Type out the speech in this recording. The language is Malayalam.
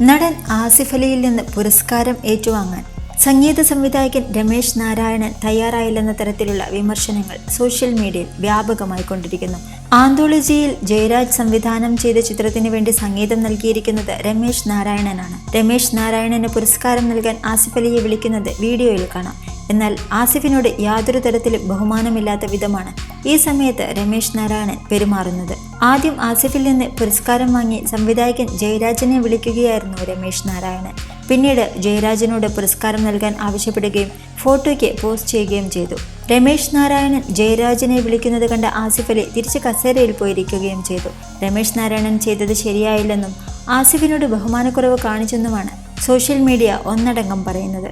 നടൻ ആസിഫ് അലിയിൽ നിന്ന് പുരസ്കാരം ഏറ്റുവാങ്ങാൻ. സംഗീത സംവിധായകൻ രമേശ് നാരായണൻ തയ്യാറായില്ലെന്ന തരത്തിലുള്ള വിമർശനങ്ങൾ സോഷ്യൽ മീഡിയയിൽ വ്യാപകമായി കൊണ്ടിരിക്കുന്നു. ആന്തോളജിയിൽ ജയരാജ് സംവിധാനം ചെയ്ത ചിത്രത്തിന് വേണ്ടി സംഗീതം നൽകിയിരിക്കുന്നത് രമേശ് നാരായണനാണ്. രമേശ് നാരായണന് പുരസ്കാരം നൽകാൻ ആസിഫ് അലിയെ വിളിക്കുന്നത് വീഡിയോയിൽ കാണാം. എന്നാൽ ആസിഫിനോട് യാതൊരു തരത്തിലും ബഹുമാനമില്ലാത്ത വിധമാണ് ഈ സമയത്ത് രമേശ് നാരായണൻ പെരുമാറുന്നത്. ആദ്യം ആസിഫിൽ നിന്ന് പുരസ്കാരം വാങ്ങി സംവിധായകൻ ജയരാജനെ വിളിക്കുകയായിരുന്നു രമേശ് നാരായണൻ. പിന്നീട് ജയരാജനോട് പുരസ്കാരം നൽകാൻ ആവശ്യപ്പെടുകയും ഫോട്ടോയ്ക്ക് പോസ്റ്റ് ചെയ്യുകയും ചെയ്തു. രമേശ് നാരായണൻ ജയരാജനെ വിളിക്കുന്നത് കണ്ട ആസിഫ് അലി തിരിച്ച് കസേരയിൽ പോയിരിക്കുകയും ചെയ്തു. രമേശ് നാരായണൻ ചെയ്തത് ശരിയായില്ലെന്നും ആസിഫിനോട് ബഹുമാനക്കുറവ് കാണിച്ചെന്നുമാണ് സോഷ്യൽ മീഡിയ ഒന്നടങ്കം പറയുന്നത്.